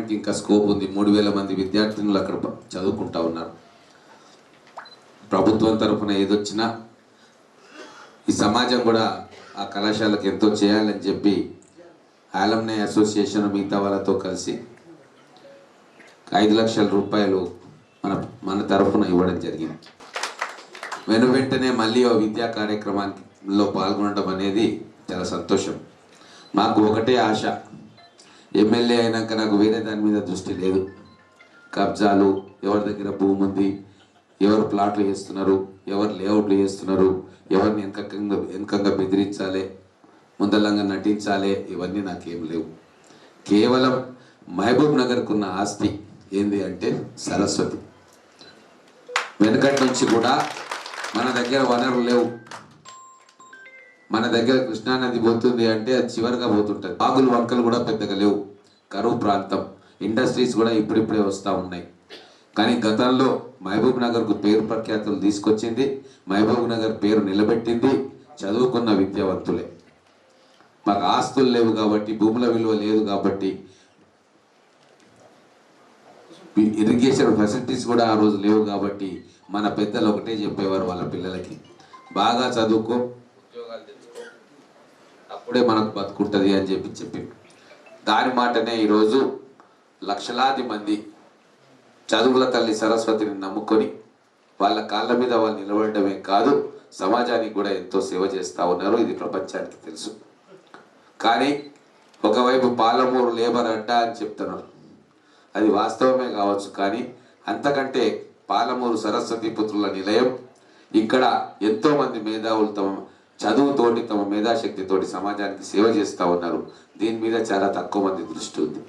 పెంచడానికి ఇంకా స్కోప్ ఉంది. మూడు వేల మంది విద్యార్థినులు అక్కడ చదువుకుంటా ఉన్నారు. ప్రభుత్వం తరఫున ఏదొచ్చినా ఈ సమాజం కూడా ఆ కళాశాలకు ఎంతో చేయాలని చెప్పి ఆలమ్నే అసోసియేషన్ మిగతా వాళ్ళతో కలిసి ఐదు లక్షల రూపాయలు మన మన తరఫున ఇవ్వడం జరిగింది. వెను వెంటనే మళ్ళీ ఓ విద్యా కార్యక్రమాల్లో పాల్గొనడం అనేది చాలా సంతోషం. మాకు ఒకటే ఆశ. ఎమ్మెల్యే అయినాక నాకు వేరే దాని మీద దృష్టి లేదు. కబ్జాలు ఎవరి దగ్గర భూమి ఉంది ఎవరు ప్లాట్లు వేస్తున్నారు ఎవరు లేఅవుట్లు వేస్తున్నారు ఎవరిని వెనకంగా వెనకంగా బెదిరించాలి ముందలంగా నటించాలి ఇవన్నీ నాకేం లేవు. కేవలం మహబూబ్ నగర్కు ఉన్న ఆస్తి ఏంది అంటే సరస్వతి. వెనకటి నుంచి కూడా మన దగ్గర వనరులు లేవు. మన దగ్గర కృష్ణానది పోతుంది అంటే అది చివరిగా పోతుంటుంది. బాగులు వంకలు కూడా పెద్దగా లేవు. కరువు ప్రాంతం. ఇండస్ట్రీస్ కూడా ఇప్పుడిప్పుడే వస్తూ ఉన్నాయి. కానీ గతంలో మహబూబ్ నగర్కు పేరు ప్రఖ్యాతులు తీసుకొచ్చింది. మహబూబ్ నగర్ పేరు నిలబెట్టింది చదువుకున్న విద్యావంతులే. మాకు ఆస్తులు లేవు కాబట్టి భూముల విలువ లేదు కాబట్టి ఇరిగేషన్ ఫెసిలిటీస్ కూడా ఆ రోజు లేవు కాబట్టి మన పెద్దలు ఒకటే చెప్పేవారు వాళ్ళ పిల్లలకి. బాగా చదువుకో అప్పుడే మనకు బతుకుంటుంది అని చెప్పి చెప్పి దాని మాటనే ఈరోజు లక్షలాది మంది చదువుల తల్లి సరస్వతిని నమ్ముకొని వాళ్ళ కాళ్ళ మీద వాళ్ళు నిలబడమే కాదు సమాజానికి కూడా ఎంతో సేవ చేస్తూ ఉన్నారు. ఇది ప్రపంచానికి తెలుసు. కానీ ఒకవైపు పాలమూరు లేబర్ అడ్డా అని చెప్తున్నారు. అది వాస్తవమే కావచ్చు కానీ అంతకంటే పాలమూరు సరస్వతి పుత్రుల నిలయం ఇక్కడ ఎంతోమంది మేధావులు తమ చదువుతోటి తమ మేధాశక్తితోటి సమాజానికి సేవ చేస్తూ ఉన్నారు. దీని మీద చాలా తక్కువ మంది దృష్టి ఉంది.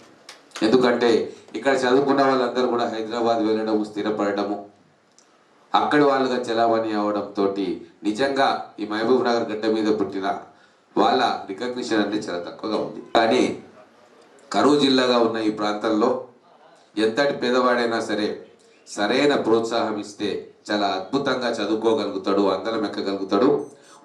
ఎందుకంటే ఇక్కడ చదువుకున్న వాళ్ళందరూ కూడా హైదరాబాద్ వెళ్ళడము స్థిరపడటము అక్కడి వాళ్ళుగా చలామణి అవడంతో నిజంగా ఈ మహబూబ్ నగర్ గడ్డ మీద పుట్టిన వాళ్ళ రికగ్నిషన్ అనేది చాలా తక్కువగా ఉంది. కానీ కరువు జిల్లాగా ఉన్న ఈ ప్రాంతంలో ఎంతటి పేదవాడైనా సరే సరైన ప్రోత్సాహం ఇస్తే చాలా అద్భుతంగా చదువుకోగలుగుతాడు అందరం ఎక్కగలుగుతాడు.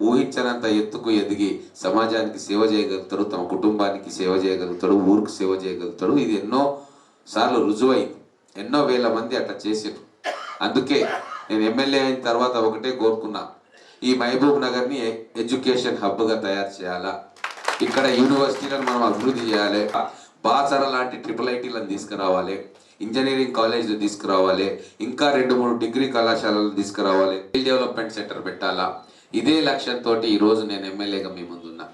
ఊహించనంత ఎత్తుకు ఎదిగి సమాజానికి సేవ చేయగలుగుతాడు తమ కుటుంబానికి సేవ చేయగలుగుతాడు ఊరికి సేవ చేయగలుగుతాడు. ఇది ఎన్నో సార్లు రుజువైంది. ఎన్నో వేల మంది అట్లా చేసారు అందుకే నేను ఎమ్మెల్యే అయిన తర్వాత ఒకటే కోరుకున్నా. ఈ మహబూబ్ నగర్ని ఎడ్యుకేషన్ హబ్గా తయారు చేయాలా? ఇక్కడ యూనివర్సిటీలను మనం అభివృద్ధి చేయాలి. బాసర లాంటి ట్రిపుల్ ఐటీలను తీసుకురావాలి. ఇంజనీరింగ్ కాలేజీలు తీసుకురావాలి. ఇంకా రెండు మూడు డిగ్రీ కళాశాలలు తీసుకురావాలి. స్కిల్ డెవలప్మెంట్ సెంటర్ పెట్టాలా? ఇదే లక్ష్యంతో ఈరోజు నేను ఎమ్మెల్యేగా మీ ముందున్నా.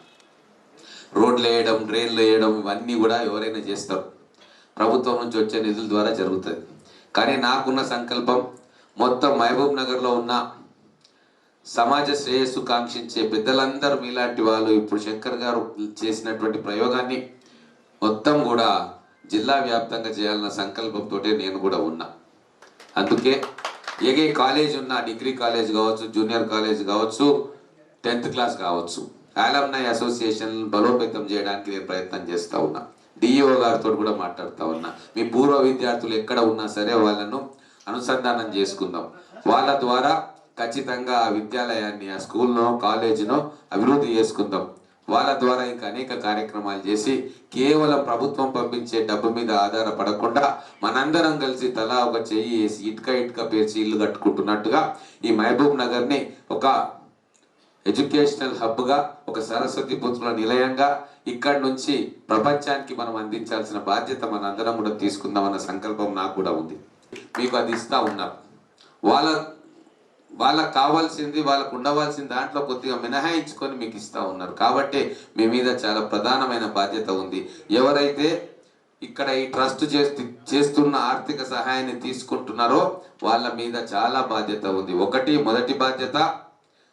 రోడ్లు వేయడం డ్రైన్లు వేయడం ఇవన్నీ కూడా ఎవరైనా చేస్తారు. ప్రభుత్వం నుంచి వచ్చే నిధుల ద్వారా జరుగుతుంది కానీ నాకున్న సంకల్పం మొత్తం మహబూబ్ నగర్లో ఉన్న సమాజ శ్రేయస్సు కాంక్షించే పెద్దలందరూ మీలాంటి వాళ్ళు ఇప్పుడు శంకర్ గారు చేసినటువంటి ప్రయోగాన్ని మొత్తం కూడా జిల్లా వ్యాప్తంగా చేయాలన్న సంకల్పంతో నేను కూడా ఉన్నా. అందుకే ఏ కాలేజ్ ఉన్నా డిగ్రీ కాలేజ్ కావచ్చు జూనియర్ కాలేజ్ కావచ్చు టెన్త్ క్లాస్ కావచ్చు ఆలమ్నై అసోసియేషన్ బలోపేతం చేయడానికి నేను ప్రయత్నం చేస్తూ ఉన్నా. డిఈఓ గారితో కూడా మాట్లాడుతూ ఉన్నా. మీ పూర్వ విద్యార్థులు ఎక్కడ ఉన్నా సరే వాళ్ళను అనుసంధానం చేసుకుందాం. వాళ్ళ ద్వారా ఖచ్చితంగా ఆ విద్యాలయాన్ని ఆ స్కూల్నో కాలేజీనో అభివృద్ధి చేసుకుందాం. వాళ్ళ ద్వారా ఇంకా అనేక కార్యక్రమాలు చేసి కేవలం ప్రభుత్వం పంపించే డబ్బు మీద ఆధారపడకుండా మనందరం కలిసి తలా ఒక చెయ్యి వేసి ఇటుక ఇటుక పేర్చి ఇల్లు కట్టుకుంటున్నట్టుగా ఈ మహబూబ్ నగర్ని ఒక ఎడ్యుకేషనల్ హబ్గా ఒక సరస్వతి పుత్రుల నిలయంగా ఇక్కడి నుంచి ప్రపంచానికి మనం అందించాల్సిన బాధ్యత మన అందరం కూడా తీసుకుందామన్న సంకల్పం నాకు కూడా ఉంది. మీకు అది ఇస్తా ఉన్నారు వాళ్ళ వాళ్ళకు కావాల్సింది వాళ్ళకు ఉండవలసిన దాంట్లో కొద్దిగా మినహాయించుకొని మీకు ఇస్తా ఉన్నారు. కాబట్టి మీ మీద చాలా ప్రధానమైన బాధ్యత ఉంది. ఎవరైతే ఇక్కడ ఈ ట్రస్ట్ చేస్తు చేస్తున్న ఆర్థిక సహాయాన్ని తీసుకుంటున్నారో వాళ్ళ మీద చాలా బాధ్యత ఉంది. ఒకటి మొదటి బాధ్యత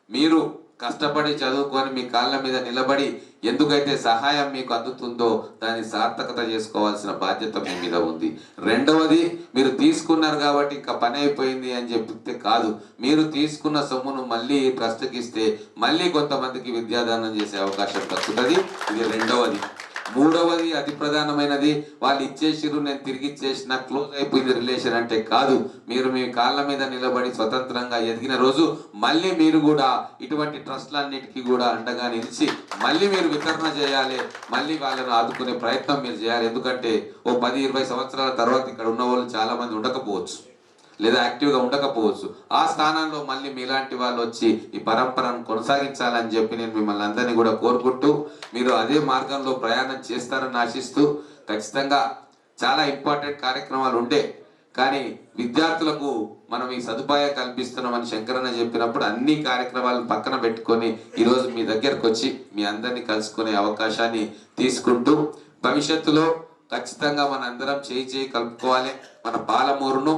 మీరు కష్టపడి చదువుకొని మీ కాళ్ళ మీద నిలబడి ఎందుకైతే సహాయం మీకు అందుతుందో దాన్ని సార్థకత చేసుకోవాల్సిన బాధ్యత మీ మీద ఉంది. రెండవది మీరు తీసుకున్నారు కాబట్టి ఇంకా పని అయిపోయింది అని చెప్తే కాదు. మీరు తీసుకున్న సొమ్మును మళ్ళీ ట్రస్ట్కి ఇస్తే మళ్ళీ కొంతమందికి విద్యాదానం చేసే అవకాశం దక్కుతుంది. ఇది రెండవది. మూడవది అతి ప్రధానమైనది వాళ్ళు ఇచ్చేసిరు నేను తిరిగి ఇచ్చేసిన క్లోజ్ అయిపోయింది రిలేషన్ అంటే కాదు. మీరు మీ కాళ్ళ మీద నిలబడి స్వతంత్రంగా ఎదిగిన రోజు మళ్ళీ మీరు కూడా ఇటువంటి ట్రస్ట్లన్నిటికీ కూడా అండగా నిలిచి మళ్ళీ మీరు వితరణ చేయాలి మళ్ళీ వాళ్ళను ఆదుకునే ప్రయత్నం మీరు చేయాలి. ఎందుకంటే ఓ పది ఇరవై సంవత్సరాల తర్వాత ఇక్కడ ఉన్న వాళ్ళు చాలా మంది ఉండకపోవచ్చు. లేదా యాక్టివ్గా ఉండకపోవచ్చు. ఆ స్థానంలో మళ్ళీ మీలాంటి వాళ్ళు వచ్చి ఈ పరంపరను కొనసాగించాలని చెప్పి నేను మిమ్మల్ని అందరినీ కూడా కోరుకుంటూ మీరు అదే మార్గంలో ప్రయాణం చేస్తారని ఆశిస్తూ ఖచ్చితంగా చాలా ఇంపార్టెంట్ కార్యక్రమాలు ఉండే కానీ విద్యార్థులకు మనం ఈ సదుపాయం కల్పిస్తున్నామని శంకరన్న చెప్పినప్పుడు అన్ని కార్యక్రమాలను పక్కన పెట్టుకొని ఈరోజు మీ దగ్గరకు వచ్చి మీ అందరినీ కలుసుకునే అవకాశాన్ని తీసుకుంటూ భవిష్యత్తులో ఖచ్చితంగా మన అందరం చేయి చేయి కలుపుకోవాలి. మన పాలమూరును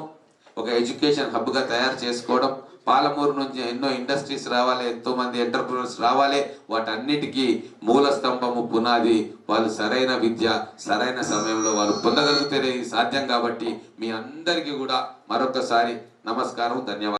ఒక ఎడ్యుకేషన్ హబ్గా తయారు చేసుకోవడం. పాలమూరు నుంచి ఎన్నో ఇండస్ట్రీస్ రావాలి ఎంతో మంది ఎంటర్ప్రినర్స్ రావాలి. వాటన్నిటికీ మూల స్తంభము పునాది. వాళ్ళు సరైన విద్య సరైన సమయంలో వాళ్ళు పొందగలిగితేనే సాధ్యం కాబట్టి మీ అందరికీ కూడా మరొకసారి నమస్కారం ధన్యవాదాలు.